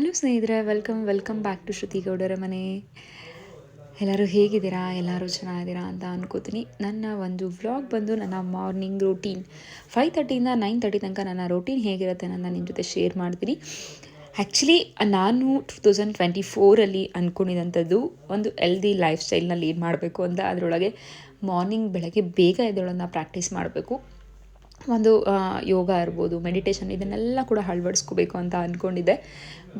Hello ಸ್ನೇಹಿತರೆ welcome welcome back to Shruti ಗೌಡರ ಮನೆ. ಎಲ್ಲರೂ ಹೇಗಿದ್ದೀರಾ? ಎಲ್ಲರೂ ಚೆನ್ನಾಗಿದ್ದೀರಾ ಅಂತ ಅನ್ಕೋತೀನಿ. ನನ್ನ ಒಂದು ವ್ಲಾಗ್ ಬಂದು ನನ್ನ ಮಾರ್ನಿಂಗ್ ರೂಟೀನ್ ಫೈವ್ ತರ್ಟಿಯಿಂದ ನೈನ್ ತರ್ಟಿ ತನಕ ನನ್ನ ರೂಟೀನ್ ಹೇಗಿರುತ್ತೆ ನನ್ನ ನಿಮ್ಮ ಜೊತೆ ಶೇರ್ ಮಾಡ್ತೀನಿ. ಆ್ಯಕ್ಚುಲಿ ನಾನು ಟು ತೌಸಂಡ್ ಟ್ವೆಂಟಿ ಫೋರಲ್ಲಿ ಅಂದ್ಕೊಂಡಿದ್ದಂಥದ್ದು ಒಂದು ಎಲ್ದಿ ಲೈಫ್ ಸ್ಟೈಲ್ನ ಲೀಡ್ ಮಾಡಬೇಕು ಅಂತ. ಅದರೊಳಗೆ ಮಾರ್ನಿಂಗ್ ಬೆಳಗ್ಗೆ ಬೇಗ ಎದ್ದೊಳನ್ನ ಪ್ರಾಕ್ಟೀಸ್ ಮಾಡಬೇಕು. ಒಂದು ಯೋಗ ಇರ್ಬೋದು ಮೆಡಿಟೇಷನ್ ಇದನ್ನೆಲ್ಲ ಕೂಡ ಅಳವಡಿಸ್ಕೋಬೇಕು ಅಂತ ಅಂದ್ಕೊಂಡಿದ್ದೆ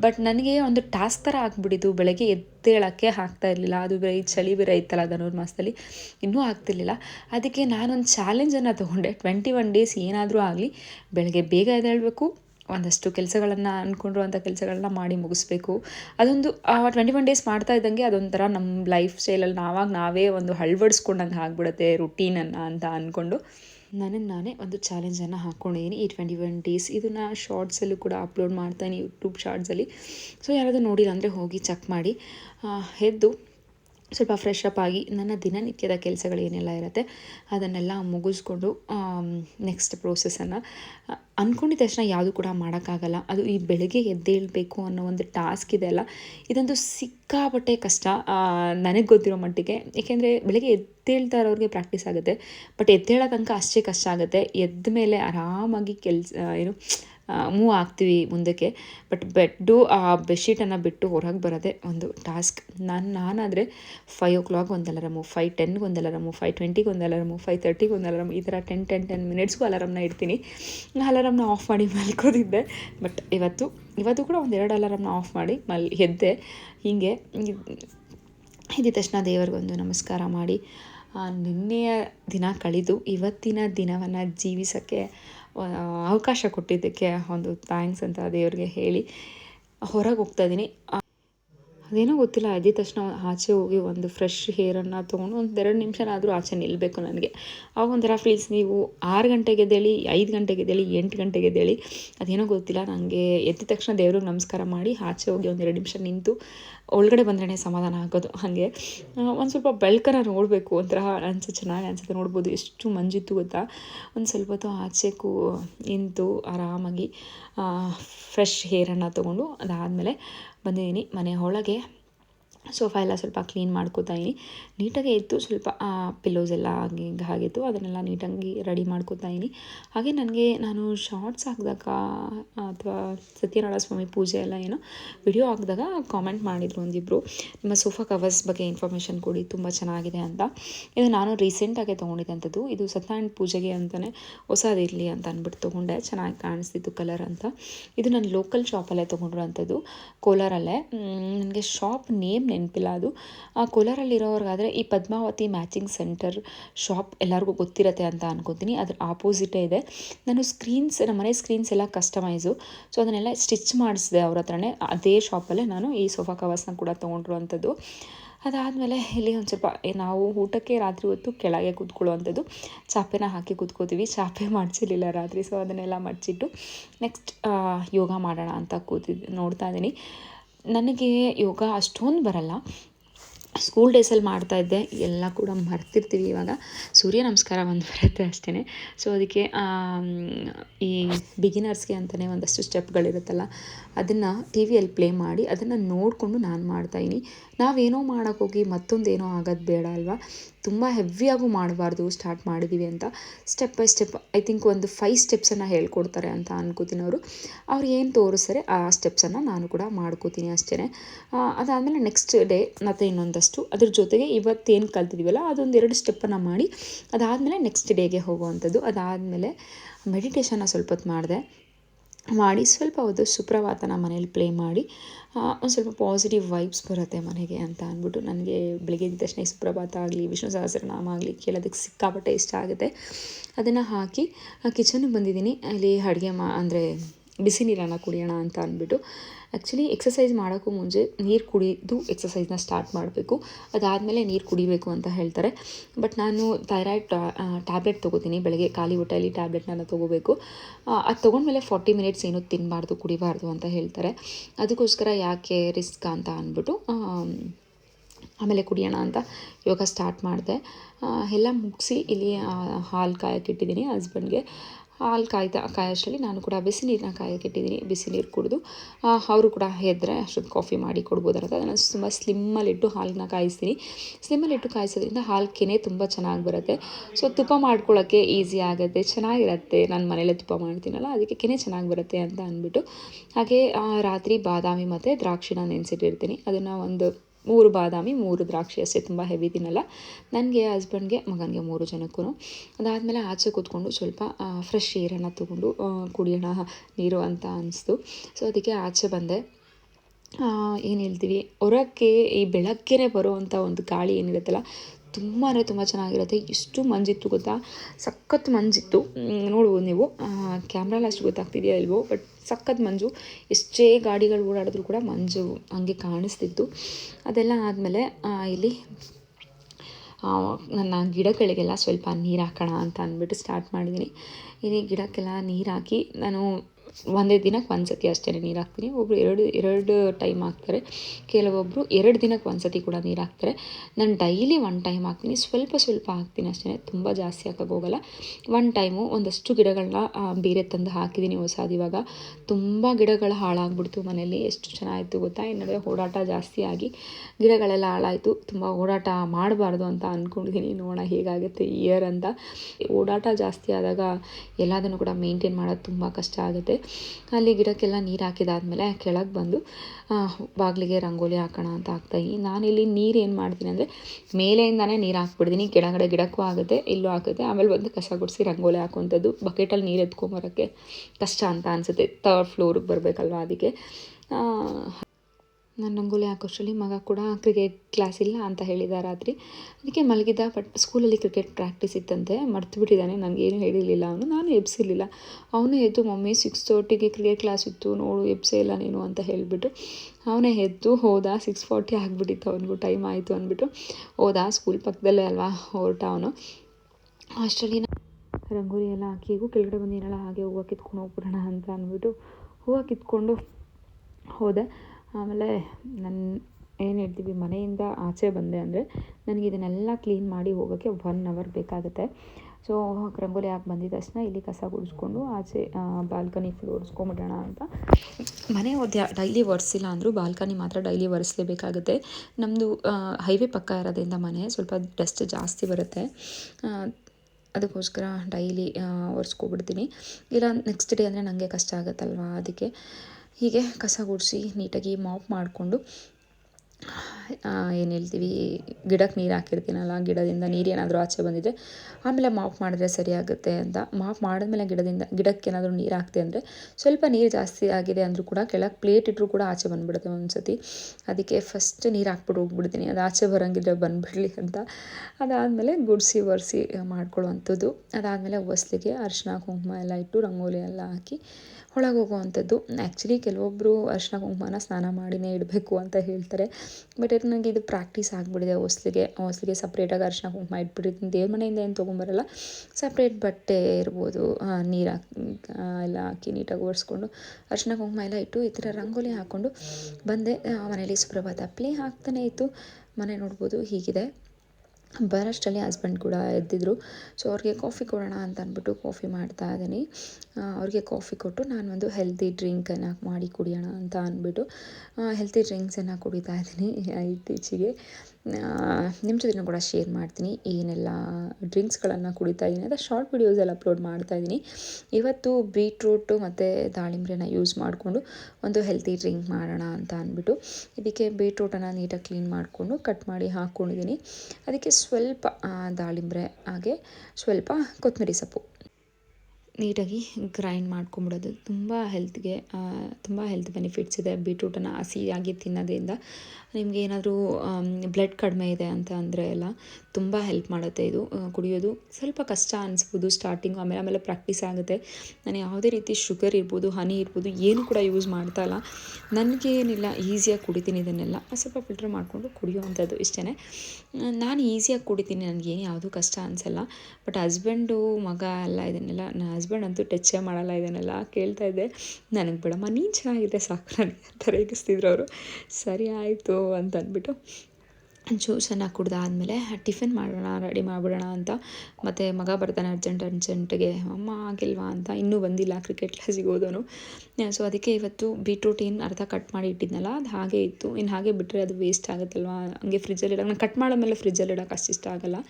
ಬಟ್ ನನಗೆ ಒಂದು ಟಾಸ್ಕ್ ಥರ ಆಗಿಬಿಟ್ಟಿತ್ತು ಬೆಳಗ್ಗೆ ಎದ್ದೇಳೋಕ್ಕೆ ಆಗ್ತಾ ಇರಲಿಲ್ಲ. ಅದು ಬೇರೆ ಚಳಿ ಬೇರೆ ಇತ್ತಲ್ಲ ಧನುರ್ಮಾಸದಲ್ಲಿ ಇನ್ನೂ ಆಗ್ತಿರ್ಲಿಲ್ಲ. ಅದಕ್ಕೆ ನಾನೊಂದು ಚಾಲೆಂಜನ್ನು ತೊಗೊಂಡೆ. ಟ್ವೆಂಟಿ ಒನ್ ಡೇಸ್ ಏನಾದರೂ ಆಗಲಿ, ಬೆಳಗ್ಗೆ ಬೇಗ ಎದ್ದೇಳಬೇಕು. ಒಂದಷ್ಟು ಕೆಲಸಗಳನ್ನು ಅಂದ್ಕೊಂಡಿರುವಂಥ ಕೆಲಸಗಳನ್ನ ಮಾಡಿ ಮುಗಿಸ್ಬೇಕು. ಅದೊಂದು ಟ್ವೆಂಟಿ ಒನ್ ಡೇಸ್ ಮಾಡ್ತಾ ಇದ್ದಂಗೆ ಅದೊಂಥರ ನಮ್ಮ ಲೈಫ್ ಸ್ಟೈಲಲ್ಲಿ ನಾವಾಗ ನಾವೇ ಒಂದು ಅಳವಡಿಸ್ಕೊಂಡಂಗೆ ಆಗ್ಬಿಡುತ್ತೆ ರುಟೀನನ್ನು ಅಂತ ಅಂದ್ಕೊಂಡು ನನಗೆ ನಾನೇ ಒಂದು ಚಾಲೆಂಜನ್ನು ಹಾಕ್ಕೊಂಡಿದ್ದೀನಿ ಈ ಟ್ವೆಂಟಿ ಒನ್ ಡೇಸ್ ಇದನ್ನು ಶಾರ್ಟ್ಸಲ್ಲೂ ಕೂಡ ಅಪ್ಲೋಡ್ ಮಾಡ್ತಾನೆ ಯೂಟ್ಯೂಬ್ ಶಾರ್ಟ್ಸಲ್ಲಿ ಸೊ ಯಾರಾದರೂ ನೋಡಿಲ್ಲ ಅಂದರೆ ಹೋಗಿ ಚೆಕ್ ಮಾಡಿ. ಎದ್ದು ಸ್ವಲ್ಪ ಫ್ರೆಶ್ ಅಪ್ ಆಗಿ ನನ್ನ ದಿನನಿತ್ಯದ ಕೆಲಸಗಳು ಏನೆಲ್ಲ ಇರುತ್ತೆ, ಅದನ್ನೆಲ್ಲ ಮುಗಿಸ್ಕೊಂಡು ನೆಕ್ಸ್ಟ್ ಪ್ರೋಸೆಸನ್ನು ಅಂದ್ಕೊಂಡಿದ್ದ ತಕ್ಷಣ ಯಾವುದು ಕೂಡ ಮಾಡೋಕ್ಕಾಗಲ್ಲ. ಅದು ಈ ಬೆಳಗ್ಗೆ ಎದ್ದೇಳಬೇಕು ಅನ್ನೋ ಒಂದು ಟಾಸ್ಕ್ ಇದೆ ಅಲ್ಲ ಇದಂತೂ ಸಿಕ್ಕಾಪಟ್ಟೆ ಕಷ್ಟ. ನನಗೆ ಗೊತ್ತಿರೋ ಮಟ್ಟಿಗೆ. ಏಕೆಂದರೆ ಬೆಳಗ್ಗೆ ಎದ್ದೇಳ್ತಾ ಇರೋರಿಗೆ ಪ್ರಾಕ್ಟೀಸ್ ಆಗುತ್ತೆ ಬಟ್ ಎದ್ದೇಳೋ ತನಕ ಅಷ್ಟೇ ಕಷ್ಟ ಆಗುತ್ತೆ. ಎದ್ದ ಮೇಲೆ ಆರಾಮಾಗಿ ಕೆಲಸ ಏನು ಮೂವ್ ಆಗ್ತೀವಿ ಮುಂದಕ್ಕೆ. ಬಟ್ ಬೆಡ್ಡು ಆ ಬೆಡ್ಶೀಟನ್ನು ಬಿಟ್ಟು ಹೊರಗೆ ಬರೋದೇ ಒಂದು ಟಾಸ್ಕ್ ನಾನು, ನಾನಾದರೆ ಫೈವ್ ಓ ಕ್ಲಾಕ್ ಒಂದು ಅಲಾರಮು ಫೈವ್ ಟೆನ್ಗೆ ಒಂದು ಅಲಾರಮು ಫೈವ್ ಟ್ವೆಂಟಿಗೆ ಒಂದು ಅಲಾರಮು ಫೈವ್ ತರ್ಟಿಗೆ ಒಂದು ಅಲಾರಮ್ ಈ ಥರ ಟೆನ್ ಟೆನ್ ಟೆನ್ ಮಿನಿಟ್ಸ್ಗೂ ಅಲಾರಮ್ನ ಇಡ್ತೀನಿ. ಅಲಾರಮ್ನ ಆಫ್ ಮಾಡಿ ಮಲ್ಕೋದಿದ್ದೆ. ಬಟ್ ಇವತ್ತು ಇವತ್ತು ಕೂಡ ಒಂದು ಎರಡು ಅಲಾರಮ್ನ ಆಫ್ ಮಾಡಿ ಮಲ್, ಎದ್ದೆ. ಹೀಗೆ ಇದ್ದ ತಕ್ಷಣ ದೇವರಿಗೊಂದು ನಮಸ್ಕಾರ ಮಾಡಿ ನಿನ್ನೆಯ ದಿನ ಕಳೆದು ಇವತ್ತಿನ ದಿನವನ್ನು ಜೀವಿಸೋಕ್ಕೆ ಅವಕಾಶ ಕೊಟ್ಟಿದ್ದಕ್ಕೆ ಒಂದು ಥ್ಯಾಂಕ್ಸ್ ಅಂತ ದೇವ್ರಿಗೆ ಹೇಳಿ ಹೊರಗೆ ಹೋಗ್ತಾ ಇದ್ದೀನಿ. ಅದೇನೋ ಗೊತ್ತಿಲ್ಲ ಎದ್ದ ತಕ್ಷಣ ಆಚೆ ಹೋಗಿ ಒಂದು ಫ್ರೆಶ್ ಹೇರನ್ನು ತೊಗೊಂಡು ಒಂದು ಎರಡು ನಿಮಿಷನಾದರೂ ಆಚೆ ನಿಲ್ಲಬೇಕು ನನಗೆ. ಆವಾಗ ಒಂಥರ ಫೀಲ್ಸ್ ನೀವು ಆರು ಗಂಟೆಗೆ ಎದ್ದೇಳಿ, ಐದು ಗಂಟೆಗೆ ಎದ್ದೇಳಿ, ಎಂಟು ಗಂಟೆಗೆ ಎದ್ದೇಳಿ, ಅದೇನೋ ಗೊತ್ತಿಲ್ಲ ನನಗೆ ಎದ್ದ ತಕ್ಷಣ ದೇವ್ರಿಗೆ ನಮಸ್ಕಾರ ಮಾಡಿ ಆಚೆ ಹೋಗಿ ಒಂದು ಎರಡು ನಿಮಿಷ ನಿಂತು ಒಳಗಡೆ ಬಂದ್ರೆ ಸಮಾಧಾನ ಆಗೋದು ಹಾಗೆ. ಒಂದು ಸ್ವಲ್ಪ ಬೆಳ್ಕನ ನೋಡಬೇಕು, ಒಂಥರ ಅನ್ಸುತ್ತೆ, ಚೆನ್ನಾಗಿ ಅನ್ಸುತ್ತೆ ನೋಡ್ಬೋದು, ಎಷ್ಟು ಮಂಜಿತ್ತು ಗೊತ್ತಾ? ಒಂದು ಸ್ವಲ್ಪ ಹೊತ್ತು ಆಚೆ ಕೂ, ನಿಂತು ಆರಾಮಾಗಿ ಫ್ರೆಶ್ ಹೇರನ್ನು ತೊಗೊಂಡು ಅದಾದಮೇಲೆ ಬಂದಿದ್ದೀನಿ ಮನೆ ಒಳಗೆ. ಸೋಫಾ ಎಲ್ಲ ಸ್ವಲ್ಪ ಕ್ಲೀನ್ ಮಾಡ್ಕೋತಾ ಇದ್ದೀನಿ. ನೀಟಾಗೆ ಇತ್ತು ಸ್ವಲ್ಪ ಪಿಲ್ಲೋಸ್ ಎಲ್ಲ ಹಾಗೆ ಹಾಗಿತ್ತು ಅದನ್ನೆಲ್ಲ ನೀಟಾಗಿ ರೆಡಿ ಮಾಡ್ಕೋತಾ ಇದ್ದೀನಿ. ಹಾಗೆ ನನಗೆ, ನಾನು ಶಾರ್ಟ್ಸ್ ಹಾಕಿದಾಗ, ಅಥವಾ ಸತ್ಯನಾರಾಯಣ ಸ್ವಾಮಿ ಪೂಜೆ ಎಲ್ಲ ಏನೋ ವಿಡಿಯೋ ಹಾಕಿದಾಗ ಕಾಮೆಂಟ್ ಮಾಡಿದರು ಒಂದಿಬ್ಬರು ನಿಮ್ಮ ಸೋಫಾ ಕವರ್ಸ್ ಬಗ್ಗೆ ಇನ್ಫಾರ್ಮೇಷನ್ ಕೊಡಿ, ತುಂಬ ಚೆನ್ನಾಗಿದೆ ಅಂತ. ಇದು ನಾನು ರೀಸೆಂಟಾಗೆ ತೊಗೊಂಡಿದ್ದಂಥದ್ದು. ಇದು ಸತ್ಯನಾರಾಯಣ ಪೂಜೆಗೆ ಅಂತಲೇ ಹೊಸದಿರಲಿ ಅಂತ ಅಂದ್ಬಿಟ್ಟು ತೊಗೊಂಡೆ. ಚೆನ್ನಾಗಿ ಕಾಣಿಸ್ತಿತ್ತು ಕಲರ್ ಅಂತ. ಇದು ನಾನು ಲೋಕಲ್ ಶಾಪಲ್ಲೇ ತೊಗೊಂಡಿರೋಂಥದ್ದು ಕೋಲಾರಲ್ಲೇ. ನನಗೆ ಶಾಪ್ ನೇಮ್ ನೆನಪಿಲ್ಲ ಅದು. ಕೋಲಾರಲ್ಲಿರೋರ್ಗಾದರೆ ಈ ಪದ್ಮಾವತಿ ಮ್ಯಾಚಿಂಗ್ ಸೆಂಟರ್ ಶಾಪ್ ಎಲ್ಲರಿಗೂ ಗೊತ್ತಿರತ್ತೆ ಅಂತ ಅನ್ಕೋತೀನಿ. ಅದ್ರ ಆಪೋಸಿಟೇ ಇದೆ. ನಾನು ಸ್ಕ್ರೀನ್ಸ್, ನಮ್ಮ ಮನೆ ಸ್ಕ್ರೀನ್ಸ್ ಎಲ್ಲ ಕಸ್ಟಮೈಸು. ಸೊ, ಅದನ್ನೆಲ್ಲ ಸ್ಟಿಚ್ ಮಾಡಿಸಿದೆ ಅವ್ರ ಹತ್ರನೇ. ಅದೇ ಶಾಪಲ್ಲೇ ನಾನು ಈ ಸೋಫಾ ಕವರ್ಸ್ನ ಕೂಡ ತೊಗೊಂಡಿರುವಂಥದ್ದು. ಅದಾದಮೇಲೆ ಇಲ್ಲಿ ಒಂದು ಸ್ವಲ್ಪ ನಾವು ಊಟಕ್ಕೆ ರಾತ್ರಿ ಹೊತ್ತು ಕೆಳಗೆ ಕೂತ್ಕೊಳ್ಳುವಂಥದ್ದು. ಚಾಪೆನ ಹಾಕಿ ಕೂತ್ಕೋತೀವಿ. ಚಾಪೆ ಮಾಡಿಸಿರ್ಲಿಲ್ಲ ರಾತ್ರಿ. ಸೊ, ಅದನ್ನೆಲ್ಲ ಮಡಚಿಟ್ಟು ನೆಕ್ಸ್ಟ್ ಯೋಗ ಮಾಡೋಣ ಅಂತ ಕೂತಿದ್ದು ನೋಡ್ತಾ ಇದ್ದೀನಿ. ನನಗೆ ಯೋಗ ಅಷ್ಟೊಂದು ಬರಲ್ಲ. ಸ್ಕೂಲ್ ಡೇಸಲ್ಲಿ ಮಾಡ್ತಾಯಿದ್ದೆ ಎಲ್ಲ ಕೂಡ ಮರ್ತಿರ್ತೀವಿ ಇವಾಗ. ಸೂರ್ಯ ನಮಸ್ಕಾರ ಒಂದು ಬರುತ್ತೆ ಅಷ್ಟೇ ಸೊ ಅದಕ್ಕೆ ಈ ಬಿಗಿನರ್ಸ್ಗೆ ಅಂತಲೇ ಒಂದಷ್ಟು ಸ್ಟೆಪ್ಗಳಿರುತ್ತಲ್ಲ ಅದನ್ನು ಟಿ ವಿಯಲ್ಲಿ ಪ್ಲೇ ಮಾಡಿ, ಅದನ್ನು ನೋಡಿಕೊಂಡು ನಾನು ಮಾಡ್ತಾಯಿನಿ ನಾವೇನೋ ಮಾಡೋಕ್ಕೋಗಿ ಮತ್ತೊಂದೇನೋ ಆಗೋದು ಬೇಡ ಅಲ್ವಾ? ತುಂಬ ಹೆವಿಯಾಗೂ ಮಾಡಬಾರ್ದು ಸ್ಟಾರ್ಟ್ ಮಾಡಿದ್ದೀವಿ ಅಂತ. Step by step I think ಒಂದು ಫೈವ್ ಸ್ಟೆಪ್ಸನ್ನು ಹೇಳ್ಕೊಡ್ತಾರೆ ಅಂತ ಅನ್ಕೋತೀನಿ ಅವರು. ಅವ್ರು ಏನು ತೋರಿಸ್ತಾರೆ ಆ ಸ್ಟೆಪ್ಸನ್ನು ನಾನು ಕೂಡ ಮಾಡ್ಕೋತೀನಿ ಅಷ್ಟೇ ಅದಾದಮೇಲೆ ನೆಕ್ಸ್ಟ್ ಡೇ ಮತ್ತು ಇನ್ನೊಂದಷ್ಟು. ಅದ್ರ ಜೊತೆಗೆ ಇವತ್ತೇನು ಕಲ್ತಿದ್ದೀವಲ್ಲ ಅದೊಂದು ಎರಡು ಸ್ಟೆಪ್ಪನ್ನು ಮಾಡಿ, ಅದಾದಮೇಲೆ ನೆಕ್ಸ್ಟ್ ಡೇಗೆ ಹೋಗುವಂಥದ್ದು. ಅದಾದಮೇಲೆ ಮೆಡಿಟೇಷನ್ನ ಸ್ವಲ್ಪ ಹೊತ್ತು ಮಾಡಿದೆ. ಮಾಡಿ ಸ್ವಲ್ಪ ಹೊತ್ತು ಸುಪ್ರಭಾತನ ಮನೇಲಿ ಪ್ಲೇ ಮಾಡಿ ಒಂದು ಸ್ವಲ್ಪ ಪಾಸಿಟಿವ್ ವೈಬ್ಸ್ ಬರುತ್ತೆ ಮನೆಗೆ ಅಂತ ಅಂದ್ಬಿಟ್ಟು ನನಗೆ ಬೆಳಗ್ಗೆ ಎದ್ದ ತಕ್ಷಣ ಸುಪ್ರಭಾತ ಆಗಲಿ, ವಿಷ್ಣು ಸಹಸ್ರನಾಮ ಆಗಲಿ ಕೇಳೋದಕ್ಕೆ ಸಿಕ್ಕಾಪಟ್ಟೆ ಇಷ್ಟ ಆಗುತ್ತೆ. ಅದನ್ನು ಹಾಕಿ ಕಿಚನ್ಗೆ ಬಂದಿದ್ದೀನಿ. ಅಲ್ಲಿ ಅಡುಗೆ ಮಾ, ಅಂದರೆ ಬಿಸಿ ನೀರನ್ನು ಕುಡಿಯೋಣ ಅಂತ ಅಂದ್ಬಿಟ್ಟು ಆ್ಯಕ್ಚುಲಿ ಎಕ್ಸಸೈಸ್ ಮಾಡೋಕ್ಕೂ ಮುಂಚೆ ನೀರು ಕುಡಿದು ಎಕ್ಸಸೈಸ್ನ ಸ್ಟಾರ್ಟ್ ಮಾಡಬೇಕು. ಅದಾದಮೇಲೆ ನೀರು ಕುಡಿಬೇಕು ಅಂತ ಹೇಳ್ತಾರೆ. ಬಟ್ ನಾನು ಥೈರಾಯ್ಡ್ ಟ್ಯಾಬ್ಲೆಟ್ ತೊಗೋತೀನಿ. ಬೆಳಗ್ಗೆ ಖಾಲಿ ಹೊಟ್ಟೆಯಲ್ಲಿ ಟ್ಯಾಬ್ಲೆಟ್ನ ತೊಗೋಬೇಕು. ಅದು ತೊಗೊಂಡ್ಮೇಲೆ ಫಾರ್ಟಿ ಮಿನಿಟ್ಸ್ ಏನೂ ತಿನ್ನಬಾರ್ದು ಕುಡಿಬಾರ್ದು ಅಂತ ಹೇಳ್ತಾರೆ. ಅದಕ್ಕೋಸ್ಕರ ಯಾಕೆ ರಿಸ್ಕ್ ಅಂತ ಅಂದ್ಬಿಟ್ಟು ಆಮೇಲೆ ಕುಡಿಯೋಣ ಅಂತ ಯೋಗ ಸ್ಟಾರ್ಟ್ ಮಾಡಿದೆ. ಎಲ್ಲ ಮುಗಿಸಿ ಇಲ್ಲಿ ಹಾಲು ಕಾಯಕ್ಕಿಟ್ಟಿದ್ದೀನಿ ಹಸ್ಬೆಂಡ್ಗೆ ಹಾಲು ಕಾಯ್ತಾ ಕಾಯೋಷ್ಟರಲ್ಲಿ ನಾನು ಕೂಡ ಬಿಸಿ ನೀರನ್ನ ಕಾಯೋಕೆ ಇಟ್ಟಿದ್ದೀನಿ ಬಿಸಿ ನೀರು ಕುಡಿದು ಅವರು ಕೂಡ ಎದ್ದರೆ ಅಷ್ಟೊತ್ತು ಕಾಫಿ ಮಾಡಿ ಕೊಡ್ಬೋದಾಗುತ್ತೆ ಅದನ್ನು ತುಂಬ ಸ್ಲಿಮ್ಮಲ್ಲಿಟ್ಟು ಹಾಲನ್ನ ಕಾಯಿಸ್ತೀನಿ. ಸ್ಲಿಮ್ಮಲ್ಲಿಟ್ಟು ಕಾಯಿಸೋದ್ರಿಂದ ಹಾಲು ಕೆನೆ ತುಂಬ ಚೆನ್ನಾಗಿ ಬರುತ್ತೆ. ಸೊ ತುಪ್ಪ ಮಾಡ್ಕೊಳ್ಳೋಕ್ಕೆ ಈಸಿ ಆಗುತ್ತೆ, ಚೆನ್ನಾಗಿರುತ್ತೆ. ನಾನು ಮನೇಲೇ ತುಪ್ಪ ಮಾಡ್ತೀನಲ್ಲ, ಅದಕ್ಕೆ ಕೆನೆ ಚೆನ್ನಾಗಿ ಬರುತ್ತೆ ಅಂತ ಅಂದ್ಬಿಟ್ಟು. ಹಾಗೆ ರಾತ್ರಿ ಬಾದಾಮಿ ಮತ್ತು ದ್ರಾಕ್ಷಿನ ನೆನೆಸಿಟ್ಟಿರ್ತೀನಿ. ಅದನ್ನು ಒಂದು ಮೂರು ಬಾದಾಮಿ, ಮೂರು ದ್ರಾಕ್ಷಿ, ಅಷ್ಟೇ ತುಂಬ ಹೆವಿ ತಿನ್ನಲ್ಲ. ನನಗೆ ಹಸ್ಬೆಂಡ್ಗೆ ಮಗನಿಗೆ ಮೂರು ಜನಕ್ಕೂ ಅದಾದಮೇಲೆ ಆಚೆ ಕೂತ್ಕೊಂಡು ಸ್ವಲ್ಪ ಫ್ರೆಶ್ ಏರನ್ನು ತೊಗೊಂಡು ಕುಡಿಯೋಣ, ನೀರು ಅಂತ ಅನಿಸ್ತು. ಸೊ ಅದಕ್ಕೆ ಆಚೆ ಬಂದೆ. ಏನು ಹೇಳ್ತೀವಿ, ಹೊರಕ್ಕೆ ಈ ಬೆಳಗ್ಗೆನೇ ಬರುವಂಥ ಒಂದು ಗಾಳಿ ಏನಿರುತ್ತಲ್ಲ ತುಂಬ ಅಂದರೆ ತುಂಬ ಚೆನ್ನಾಗಿರುತ್ತೆ. ಎಷ್ಟು ಮಂಜಿತ್ತು ಗೊತ್ತಾ? ಸಖತ್ ಮಂಜಿತ್ತು. ನೋಡ್ಬೋದು ನೀವು. ಕ್ಯಾಮ್ರಲ್ಲಿ ಅಷ್ಟು ಗೊತ್ತಾಗ್ತಿದೆಯಾ ಇಲ್ವೋ? ಬಟ್ ಸಖತ್ ಮಂಜು. ಎಷ್ಟೇ ಗಾಡಿಗಳು ಓಡಾಡಿದ್ರು ಕೂಡ ಮಂಜು ಹಂಗೆ ಕಾಣಿಸ್ತಿತ್ತು. ಅದೆಲ್ಲ ಆದಮೇಲೆ ಇಲ್ಲಿ ನನ್ನ ಗಿಡಗಳಿಗೆಲ್ಲ ಸ್ವಲ್ಪ ನೀರು ಹಾಕೋಣ ಅಂತ ಅಂದ್ಬಿಟ್ಟು ಸ್ಟಾರ್ಟ್ ಮಾಡಿದ್ದೀನಿ ಇಲ್ಲಿ ಗಿಡಕ್ಕೆಲ್ಲ ನೀರು ಹಾಕಿ ನಾನು ಒಂದೇ ದಿನಕ್ಕೆ ಒಂದು ಸತಿ ಅಷ್ಟೇ ನೀರು ಹಾಕ್ತೀನಿ. ಒಬ್ಬರು ಎರಡು ಎರಡು ಟೈಮ್ ಹಾಕ್ತಾರೆ. ಕೆಲವೊಬ್ಬರು ಎರಡು ದಿನಕ್ಕೆ ಒಂದು ಸತಿ ಕೂಡ ನೀರು ಹಾಕ್ತಾರೆ. ನಾನು ಡೈಲಿ ಒನ್ ಟೈಮ್ ಹಾಕ್ತೀನಿ. ಸ್ವಲ್ಪ ಸ್ವಲ್ಪ ಹಾಕ್ತೀನಿ ಅಷ್ಟೇ ತುಂಬ ಜಾಸ್ತಿ ಹಾಕೋಕ್ಕೋಗಲ್ಲ ಒನ್ ಟೈಮು ಒಂದಷ್ಟು ಗಿಡಗಳನ್ನ ಬೇರೆ ತಂದು ಹಾಕಿದ್ದೀನಿ ಹೊಸದು ಇವಾಗ. ತುಂಬ ಗಿಡಗಳು ಹಾಳಾಗ್ಬಿಡ್ತು ಮನೇಲಿ ಎಷ್ಟು ಚೆನ್ನಾಗಿತ್ತು ಗೊತ್ತಾ? ಏನಂದರೆ ಓಡಾಟ ಜಾಸ್ತಿ ಆಗಿ ಗಿಡಗಳೆಲ್ಲ ಹಾಳಾಯಿತು. ತುಂಬ ಓಡಾಟ ಮಾಡಬಾರ್ದು ಅಂತ ಅಂದ್ಕೊಂಡಿದ್ದೀನಿ ನೋಡೋಣ ಹೇಗಾಗುತ್ತೆ ಇಯರ್ ಅಂತ. ಓಡಾಟ ಜಾಸ್ತಿ ಆದಾಗ ಎಲ್ಲದನ್ನು ಕೂಡ ಮೇಂಟೈನ್ ಮಾಡೋದು ತುಂಬ ಕಷ್ಟ ಆಗುತ್ತೆ. ಅಲ್ಲಿ ಗಿಡಕ್ಕೆಲ್ಲ ನೀರು ಹಾಕಿದಾದ್ಮೇಲೆ ಕೆಳಗೆ ಬಂದು ಬಾಗಿಲಿಗೆ ರಂಗೋಲಿ ಹಾಕೋಣ ಅಂತ ಹಾಕ್ತಾಯಿದ್ದೀನಿ ನಾನಿಲ್ಲಿ ನೀರು ಏನು ಮಾಡ್ತೀನಿ ಅಂದರೆ, ಮೇಲೆಯಿಂದನೇ ನೀರು ಹಾಕ್ಬಿಡ್ತೀನಿ. ಕೆಳಗಡೆ ಗಿಡಕ್ಕೂ ಆಗುತ್ತೆ, ಇಲ್ಲೂ ಆಗುತ್ತೆ. ಆಮೇಲೆ ಬಂದು ಕಸ ಗುಡಿಸಿ ರಂಗೋಲಿ ಹಾಕುವಂಥದ್ದು ಬಕೆಟಲ್ಲಿ ನೀರು ಎತ್ಕೊಂಬರೋಕ್ಕೆ ಕಷ್ಟ ಅಂತ ಅನಿಸುತ್ತೆ. ತರ್ಡ್ ಫ್ಲೋರಿಗೆ ಬರಬೇಕಲ್ವ ಅದಕ್ಕೆ. ನಾನು ರಂಗೋಲಿ ಹಾಕೋಷ್ಟರಲ್ಲಿ ಮಗ ಕೂಡ ಕ್ರಿಕೆಟ್ ಕ್ಲಾಸ್ ಇಲ್ಲ ಅಂತ ಹೇಳಿದ ರಾತ್ರಿ. ಅದಕ್ಕೆ ಮಲಗಿದ್ದ ಬಟ್ ಸ್ಕೂಲಲ್ಲಿ ಕ್ರಿಕೆಟ್ ಪ್ರಾಕ್ಟೀಸ್ ಇತ್ತಂತೆ, ಮರ್ತು ಬಿಟ್ಟಿದ್ದಾನೆ ನನಗೇನು ಹೇಳಿರಲಿಲ್ಲ ಅವನು. ನಾನು ಎಬ್ಸಿರಲಿಲ್ಲ. ಅವನು ಎದ್ದು, ಮಮ್ಮಿ ಸಿಕ್ಸ್ ತರ್ಟಿಗೆ ಕ್ರಿಕೆಟ್ ಕ್ಲಾಸ್ ಇತ್ತು, ನೋಡು, ಎಬ್ಸೇ ಇಲ್ಲ ನೀನು ಅಂತ ಹೇಳಿಬಿಟ್ಟು, ಅವನೇ ಎದ್ದು ಹೋದ ಸಿಕ್ಸ್ ಫಾರ್ಟಿ ಆಗಿಬಿಟ್ಟಿತ್ತು ಅವನಿಗೂ ಟೈಮ್ ಆಯಿತು ಅಂದ್ಬಿಟ್ಟು, ಹೋದ ಸ್ಕೂಲ್ ಪಕ್ಕದಲ್ಲೇ ಅಲ್ವಾ ಹೊರಟ ಅವನು ಅಷ್ಟರಲ್ಲಿ ರಂಗೋಲಿ ಎಲ್ಲ ಹಾಕಿಗೂ ಕೆಳಗಡೆ ಬಂದು ಏನಲ್ಲ ಹಾಗೆ ಹೂವು ಕಿತ್ಕೊಂಡು ಹೋಗ್ಬಿಡೋಣ ಅಂತ ಅಂದ್ಬಿಟ್ಟು ಹೂವು ಕಿತ್ಕೊಂಡು ಹೋದೆ. ಆಮೇಲೆ ನನ್ನ ಏನು ಹೇಳ್ತೀವಿ, ಮನೆಯಿಂದ ಆಚೆ ಬಂದೆ ಅಂದರೆ ನನಗೆ ಇದನ್ನೆಲ್ಲ ಕ್ಲೀನ್ ಮಾಡಿ ಹೋಗೋಕ್ಕೆ ಒನ್ ಅವರ್ ಬೇಕಾಗುತ್ತೆ. ಸೊ ರಂಗೋಲಿ ಹಾಕಿ ಬಂದಿದ್ದ ತಕ್ಷಣ ಇಲ್ಲಿ ಕಸ ಗುಡಿಸ್ಕೊಂಡು ಆಚೆ ಬಾಲ್ಕನಿ ಫುಲ್ ಒರೆಸ್ಕೊಂಬಿಡೋಣ ಅಂತ. ಮನೆ ಒದ್ದೆ ಡೈಲಿ ಒರೆಸಿಲ್ಲ ಅಂದರೂ ಬಾಲ್ಕನಿ ಮಾತ್ರ ಡೈಲಿ ಒರೆಸಲೇಬೇಕಾಗುತ್ತೆ ನಮ್ಮದು ಹೈವೇ ಪಕ್ಕ ಇರೋದ್ರಿಂದ ಮನೆ ಸ್ವಲ್ಪ ಡಸ್ಟ್ ಜಾಸ್ತಿ ಬರುತ್ತೆ. ಅದಕ್ಕೋಸ್ಕರ ಡೈಲಿ ಒರೆಸ್ಕೊಬಿಡ್ತೀನಿ. ಇಲ್ಲ ನೆಕ್ಸ್ಟ್ ಡೇ ಅಂದರೆ ನನಗೆ ಕಷ್ಟ ಆಗುತ್ತಲ್ವಾ ಅದಕ್ಕೆ. ಹೀಗೆ ಕಸ ಗುಡಿಸಿ ನೀಟಾಗಿ ಮಾಪ್ ಮಾಡಿಕೊಂಡು ಏನು ಹೇಳ್ತೀವಿ ಗಿಡಕ್ಕೆ ನೀರು ಹಾಕಿರ್ತೀನಲ್ಲ, ಗಿಡದಿಂದ ನೀರು ಏನಾದರೂ ಆಚೆ ಬಂದಿದ್ದರೆ ಆಮೇಲೆ ಮಾಪ್ ಮಾಡಿದ್ರೆ ಸರಿಯಾಗುತ್ತೆ ಅಂತ. ಮಾಪ್ ಮಾಡಿದ್ಮೇಲೆ ಗಿಡದಿಂದ, ಗಿಡಕ್ಕೆ ಏನಾದರೂ ನೀರು ಹಾಕ್ತೆ ಅಂದರೆ, ಸ್ವಲ್ಪ ನೀರು ಜಾಸ್ತಿ ಆಗಿದೆ ಅಂದರೂ ಕೂಡ, ಕೆಳಗೆ ಪ್ಲೇಟ್ ಇಟ್ಟರು ಕೂಡ ಆಚೆ ಬಂದುಬಿಡುತ್ತೆ ಒಂದ್ಸತಿ. ಅದಕ್ಕೆ ಫಸ್ಟ್ ನೀರು ಹಾಕ್ಬಿಟ್ಟು ಹೋಗ್ಬಿಡ್ತೀನಿ. ಅದು ಆಚೆ ಬರೋಂಗಿದ್ರೆ ಬಂದುಬಿಡಲಿ ಅಂತ. ಅದಾದಮೇಲೆ ಗುಡಿಸಿ ಒರೆಸಿ ಮಾಡ್ಕೊಳ್ಳುವಂಥದ್ದು. ಅದಾದಮೇಲೆ ಹೊಸ್ಲಿಗೆ ಅರಿಶಿನ ಕುಂಕುಮ ಎಲ್ಲ ಇಟ್ಟು, ರಂಗೋಲಿ ಎಲ್ಲ ಹಾಕಿ ಒಳಗೆ ಹೋಗುವಂಥದ್ದು ಆ್ಯಕ್ಚುಲಿ ಕೆಲವೊಬ್ಬರು ಅರಿಶಿನ ಕುಂಕುಮನ ಸ್ನಾನ ಮಾಡಿನೇ ಇಡಬೇಕು ಅಂತ ಹೇಳ್ತಾರೆ. ಬಟ್ ನನಗೆ ಇದು ಪ್ರಾಕ್ಟೀಸ್ ಆಗಿಬಿಟ್ಟಿದೆ ಹೊಸ್ಲಿಗೆ. ಹೊಸ್ಲಿಗೆ ಸಪ್ರೇಟಾಗಿ ಅರ್ಶಿನ ಕುಂಕುಮ ಇಟ್ಬಿಟ್ಟಿರ್ತೀನಿ. ದೇವ್ರ ಮನೆಯಿಂದ ಏನು ತೊಗೊಂಬರಲ್ಲ. ಸಪ್ರೇಟ್ ಬಟ್ಟೆ ಇರ್ಬೋದು ನೀರು ಎಲ್ಲ ಹಾಕಿ ನೀಟಾಗಿ ಒರೆಸ್ಕೊಂಡು ಅರಿಶಿನ ಕುಂಕುಮ ಎಲ್ಲ ಇಟ್ಟು ಈ ಥರ ರಂಗೋಲಿ ಹಾಕ್ಕೊಂಡು ಬಂದೆ. ಮನೇಲಿ ಸುಪ್ರಭಾತ. ಪ್ಲೇ ಹಾಕ್ತಾನೆ ಇತ್ತು. ಮನೆ ನೋಡ್ಬೋದು, ಹೀಗಿದೆ. ಬರೋಷ್ಟರಲ್ಲಿ ಹಸ್ಬೆಂಡ್ ಕೂಡ ಎದ್ದಿದ್ರು. ಸೊ ಅವ್ರಿಗೆ ಕಾಫಿ ಕೊಡೋಣ ಅಂತ ಅಂದ್ಬಿಟ್ಟು ಕಾಫಿ ಮಾಡ್ತಾ ಇದ್ದೀನಿ. ಅವ್ರಿಗೆ ಕಾಫಿ ಕೊಟ್ಟು ನಾನು ಒಂದು ಹೆಲ್ತಿ ಡ್ರಿಂಕನ್ನು ಮಾಡಿ ಕುಡಿಯೋಣ ಅಂತ ಅಂದ್ಬಿಟ್ಟು ಹೆಲ್ತಿ ಡ್ರಿಂಕ್ಸನ್ನು ಕುಡಿತಾ ಇದ್ದೀನಿ ಇತ್ತೀಚೆಗೆ. ನಿಮ್ಮ ಜೊತೆನೂ ಕೂಡ ಶೇರ್ ಮಾಡ್ತೀನಿ. ಏನೆಲ್ಲ ಡ್ರಿಂಕ್ಸ್ಗಳನ್ನು ಕುಡಿತಾ ಇದ್ದೀನಿ ಅಥವಾ ಶಾರ್ಟ್ ವಿಡಿಯೋಸಲ್ಲಿ ಅಪ್ಲೋಡ್ ಮಾಡ್ತಾ ಇದ್ದೀನಿ ಇವತ್ತು ಬೀಟ್ರೂಟು ಮತ್ತು ದಾಳಿಂಬ್ರೆನ ಯೂಸ್ ಮಾಡಿಕೊಂಡು ಒಂದು ಹೆಲ್ತಿ ಡ್ರಿಂಕ್ ಮಾಡೋಣ ಅಂತ ಅಂದ್ಬಿಟ್ಟು ಇದಕ್ಕೆ ಬೀಟ್ರೂಟನ್ನು ನೀಟಾಗಿ ಕ್ಲೀನ್ ಮಾಡಿಕೊಂಡು ಕಟ್ ಮಾಡಿ ಹಾಕ್ಕೊಂಡಿದ್ದೀನಿ ಅದಕ್ಕೆ ಸ್ವಲ್ಪ ದಾಳಿಂಬ್ರೆ, ಹಾಗೆ ಸ್ವಲ್ಪ ಕೊತ್ತಂಬರಿ ಸೊಪ್ಪು. ನೀಟಾಗಿ ಗ್ರೈಂಡ್ ಮಾಡ್ಕೊಂಬಿಡೋದು ತುಂಬ ಹೆಲ್ತ್ಗೆ ತುಂಬ ಹೆಲ್ತ್ ಬೆನಿಫಿಟ್ಸ್ ಇದೆ ಬೀಟ್ರೂಟನ್ನು ಹಸಿಯಾಗಿ ತಿನ್ನೋದ್ರಿಂದ. ನಿಮಗೆ ಏನಾದರೂ ಬ್ಲಡ್ ಕಡಿಮೆ ಇದೆ ಅಂತ ಅಂದರೆ ಎಲ್ಲ ತುಂಬ ಹೆಲ್ಪ್ ಮಾಡುತ್ತೆ ಇದು. ಕುಡಿಯೋದು ಸ್ವಲ್ಪ ಕಷ್ಟ ಅನಿಸ್ಬೋದು ಸ್ಟಾರ್ಟಿಂಗ್ ಆಮೇಲೆ ಆಮೇಲೆ ಪ್ರಾಕ್ಟೀಸ್ ಆಗುತ್ತೆ. ನಾನು ಯಾವುದೇ ರೀತಿ ಶುಗರ್ ಇರ್ಬೋದು ಹನಿ ಇರ್ಬೋದು, ಏನು ಕೂಡ ಯೂಸ್ ಮಾಡ್ತಾ ಇಲ್ಲ. ನನಗೇನಿಲ್ಲ ಈಸಿಯಾಗಿ ಕುಡಿತೀನಿ ಇದನ್ನೆಲ್ಲ. ಸ್ವಲ್ಪ ಫಿಲ್ಟರ್ ಮಾಡಿಕೊಂಡು ಕುಡಿಯುವಂಥದ್ದು ಇಷ್ಟೇ ನಾನು ಈಸಿಯಾಗಿ ಕುಡಿತೀನಿ ನನಗೇನು ಯಾವುದೂ ಕಷ್ಟ ಅನಿಸಲ್ಲ. ಬಟ್ ಹಸ್ಬೆಂಡು ಮಗ ಎಲ್ಲ ಇದನ್ನೆಲ್ಲ ನನ್ನ ಹಸ್ಬೆಂಡ್ ಅಂತೂ ಟಚ್ಚೇ ಮಾಡಲ್ಲ ಇದನ್ನೆಲ್ಲ ಕೇಳ್ತಾ ಇದ್ದೆ. ನನಗೆ ಬೇಡಮ್ಮ, ನೀನು ಚೆನ್ನಾಗಿದೆ ಸಾಕು, ನನಗೆ ಅಂತ ರೇಗಿಸ್ತಿದ್ರು ಅವರು. ಸರಿ ಆಯಿತು. ಅಂತ ಅಂದ್ಬಿಟ್ಟು ಜ್ಯೂಸನ್ನು ಕುಡ್ದಾದ್ಮೇಲೆ ಟಿಫಿನ್ ಮಾಡೋಣ, ರೆಡಿ ಮಾಡಿಬಿಡೋಣ ಅಂತ. ಮತ್ತು ಮಗ ಬರ್ತಾನೆ ಅರ್ಜೆಂಟ್ ಅರ್ಜೆಂಟ್ಗೆ ಅಮ್ಮ ಆಗಿಲ್ವಾ ಅಂತ, ಇನ್ನೂ ಬಂದಿಲ್ಲ ಕ್ರಿಕೆಟ್ ಕ್ಲಾಸಿಗೆ ಹೋದವನು. ಸೊ ಅದಕ್ಕೆ ಇವತ್ತು ಬೀಟ್ರೂಟ್ ಏನು ಅರ್ಧ ಕಟ್ ಮಾಡಿ ಇಟ್ಟಿದ್ನಲ್ಲ, ಅದು ಹಾಗೆ ಇತ್ತು. ಇನ್ನು ಹಾಗೆ ಬಿಟ್ಟರೆ ಅದು ವೇಸ್ಟ್ ಆಗುತ್ತಲ್ವ? ಹಂಗೆ ಫ್ರಿಜ್ಜಲ್ಲಿ ಇಡೋಕೆ, ನಾನು ಕಟ್ ಮೇಲೆ ಫ್ರಿಜ್ಜಲ್ಲಿ ಇಡೋಕೆ ಅಷ್ಟು ಇಷ್ಟ ಆಗೋಲ್ಲ.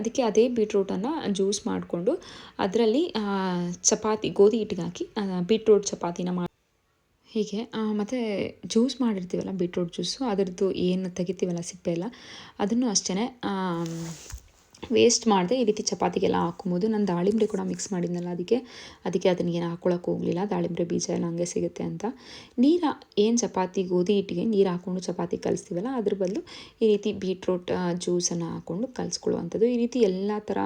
ಅದಕ್ಕೆ ಅದೇ ಬೀಟ್ರೂಟನ್ನು ಜ್ಯೂಸ್ ಮಾಡಿಕೊಂಡು, ಅದರಲ್ಲಿ ಚಪಾತಿ, ಗೋಧಿ ಹಿಟ್ಟಿಗೆ ಹಾಕಿ ಬೀಟ್ರೂಟ್ ಚಪಾತಿನ ಮಾಡಿ ಹೀಗೆ ಮತ್ತು ಜ್ಯೂಸ್ ಮಾಡಿರ್ತೀವಲ್ಲ ಬೀಟ್ರೂಟ್ ಜ್ಯೂಸು ಅದರದ್ದು ಏನು ತೆಗಿತೀವಲ್ಲ ಸಿಪ್ಪೆ ಎಲ್ಲ ಅದನ್ನು ಅಷ್ಟೇ ವೇಸ್ಟ್ ಮಾಡಿದೆ ಈ ರೀತಿ ಚಪಾತಿಗೆಲ್ಲ ಹಾಕೊಬೋದು. ನಾನು ದಾಳಿಂಬೆ ಕೂಡ ಮಿಕ್ಸ್ ಮಾಡಿದ್ನಲ್ಲ ಅದಕ್ಕೆ. ಅದಕ್ಕೆ ಅದನ್ನ ಏನು ಹಾಕ್ಕೊಳಕ್ಕೆ ಹೋಗಲಿಲ್ಲ. ದಾಳಿಂಬೆ ಬೀಜ ಎಲ್ಲ ಹಂಗೆ ಸಿಗುತ್ತೆ ಅಂತ. ನೀರು ಏನು ಚಪಾತಿ, ಗೋಧಿ ಹಿಟ್ಟಿಗೆ ನೀರು ಹಾಕ್ಕೊಂಡು ಚಪಾತಿ ಕಲಿಸ್ತೀವಲ್ಲ, ಅದ್ರ ಬದಲು ಈ ರೀತಿ ಬೀಟ್ರೂಟ್ ಜ್ಯೂಸನ್ನು ಹಾಕ್ಕೊಂಡು ಕಲಿಸ್ಕೊಳ್ಳುವಂಥದ್ದು. ಈ ರೀತಿ ಎಲ್ಲ ಥರ